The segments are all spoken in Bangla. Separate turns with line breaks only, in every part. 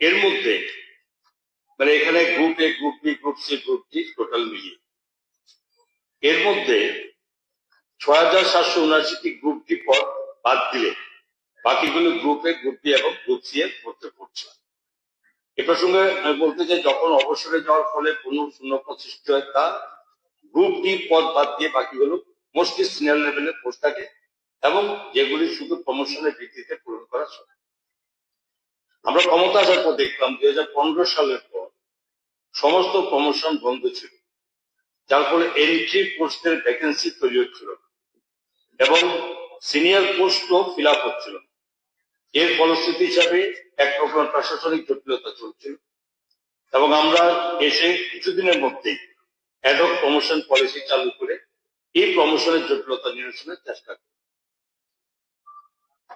এর মধ্যে মানে এখানে group A group B group C group D total মিলিয়ে। এর মধ্যে ছয় হাজার সাতশো উনআশিটি গ্রুপ ডি পদ বাদ দিলে বাকিগুলো গ্রুপ এ গ্রুপ বি এবং গ্রুপ সি এর মধ্যে পড়ছে। এ প্রসঙ্গে আমি বলতে চাই, যখন অবসরে যাওয়ার ফলে কোনো শূন্যপদ সৃষ্টি হয়, তা গ্রুপ ডি পদ বাদ দিয়ে বাকিগুলো মোস্টলি সিনিয়র লেভেলের পোস্ট থাকে এবং যেগুলি শুধু প্রমোশনের ভিত্তিতে পূরণ করা সম্ভব। আমরা ক্ষমতা আসার পর দেখলাম দুই হাজার পনেরো সালের পর সমস্ত প্রমোশন বন্ধ ছিল। যার ফলে এন্ট্রি পোস্টের ভ্যাকেন্সি তৈরি হচ্ছিল। এবং সিনিয়র পোস্টও ফিল আপ হচ্ছিল। এর ফলশ্রুতি হিসাবে এক রকম প্রশাসনিক জটিলতা চলছিল। এবং আমরা এসে কিছুদিনের মধ্যেই অ্যাডক প্রমোশন পলিসি চালু করে এই প্রমোশনের জটিলতা নিরসনের চেষ্টা করি।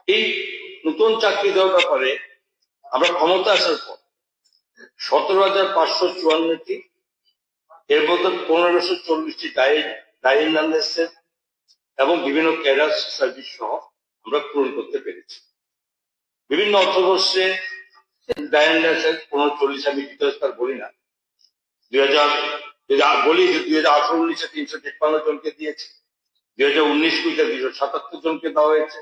এই নতুন চাকরি দেওয়ার ব্যাপারে আমরা ক্ষমতা আসার পর সতেরো হাজার পাঁচশো চুয়ান্নটি, এর মধ্যে পনেরোশো চল্লিশটি ডাইনান্সের এবং বিভিন্ন ক্যাডার সার্ভিস সহ আমরা পূরণ করতে পেরেছি। বিভিন্ন অর্থবর্ষে ডাইনান্সের পনেরো, চল্লিশ আমি তার বলি না। দুই হাজার বলি যে দুই হাজার আঠারো, উনিশে তিনশো তিপ্পান্ন জনকে দিয়েছে, দুই হাজার উনিশ কুড়িতে দুইশো সাতাত্তর জনকে দেওয়া হয়েছে,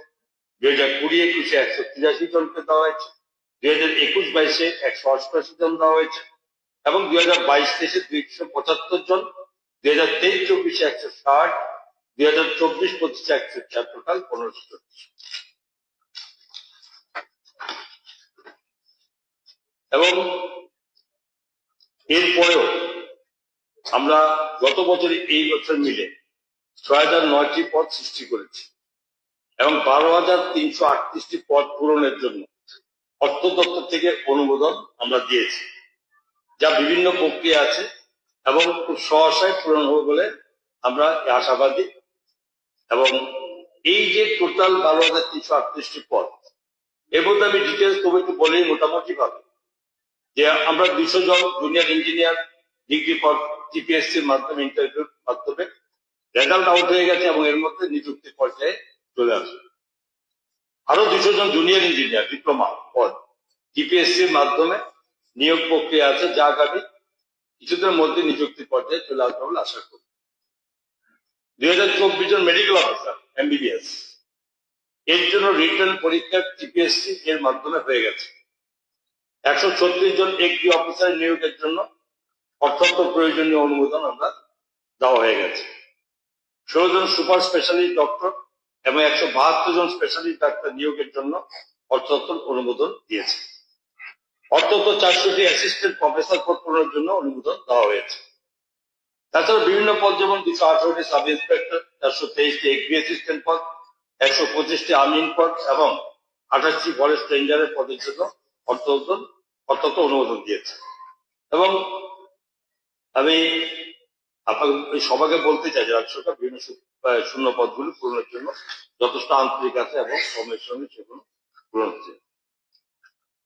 দুই হাজার কুড়ি একুশে একশো তিরাশি জনকে দেওয়া হয়েছে দুই হাজার একুশ বাইশে একশো অষ্টআশি জন দেওয়া হয়েছে এবং দুই হাজার বাইশ তেইশে দুইশো পঁচাত্তর জন, দুই হাজার তেইশ চব্বিশে একশো ষাট, দুই হাজার চব্বিশ পঁচিশে একশো চার টোটাল পনেরোশো এবং এরপরেও আমরা গত বছর এই বছর মিলে ছয় হাজার নয়টি পদ সৃষ্টি করেছি এবং বারো হাজার তিনশো আটত্রিশটি পদ পূরণের জন্য অর্থ দপ্তর থেকে অনুমোদন আমরা দিয়েছি, যা বিভিন্ন প্রক্রিয়া আছে এবং খুব সহসায় পূরণ হবে বলে আমরা আশাবাদী। এবং এই যে টোটাল বারো হাজার তিনশো আটত্রিশটি পদ, এর মধ্যে আমি ডিটেলস একটু বলি মোটামুটি ভাবে যে আমরা দুশো জন জুনিয়র ইঞ্জিনিয়ার ডিগ্রি পদ টিপিএসসির মাধ্যমে ইন্টারভিউর মাধ্যমে রেজাল্ট আউট হয়ে গেছে এবং এর মধ্যে নিযুক্তি পর্যায়ে চলে আসবে। আরও দুশো জন জুনিয়র ইঞ্জিনিয়ার ডিপ্লোমা পদ। টিপিএসসির মাধ্যমে নিয়োগ প্রক্রিয়া আছে, যা আগামী কিছুদিনের মধ্যে নিযুক্তি পর্যায়ে চলে আসবে বলে আশা করি। দুই হাজার চব্বিশ জন মেডিকেল অফিসার এমবিবিএস এর জন্য রিটার্ন পরীক্ষা টিপিএসসি এর মাধ্যমে হয়ে গেছে। একশো ছত্রিশ জন একটি অফিসার নিয়োগের জন্য অত্যন্ত প্রয়োজনীয় অনুমোদন আমরা দেওয়া হয়ে গেছে। ষোলো জন সুপার স্পেশালিস্ট ডক্টর এবং একশো বাহাত্তর জন স্পেশালিস্ট ডাক্তার নিয়োগের জন্য অর্থোত্তর অনুমোদন দিয়েছে। অর্থোত্তর চারশোটি অ্যাসিস্ট্যান্ট প্রফেসর পদ পূরণের জন্য অনুমোদন দেওয়া হয়েছে। তাছাড়া বিভিন্ন পদ যেমন দুশো আঠারোটি সাব ইন্সপেক্টর চারশো তেইশটি এগ্রি অ্যাসিস্ট্যান্ট পদ, একশো পঁচিশটি আমিন পদ এবং আঠাশটি ফরেস্ট রেঞ্জারের পদের জন্য অর্থোত্তর অত্যন্ত অনুমোদন দিয়েছে। এবং আমি আপনাকে সবাইকে বলতে চাই যে রাজ্য সরকার বিভিন্ন শূন্য- পদগুলি পূরণের জন্য যথেষ্ট আন্তরিক আছে এবং সময়ের সঙ্গে সেগুলো পূরণ হচ্ছে।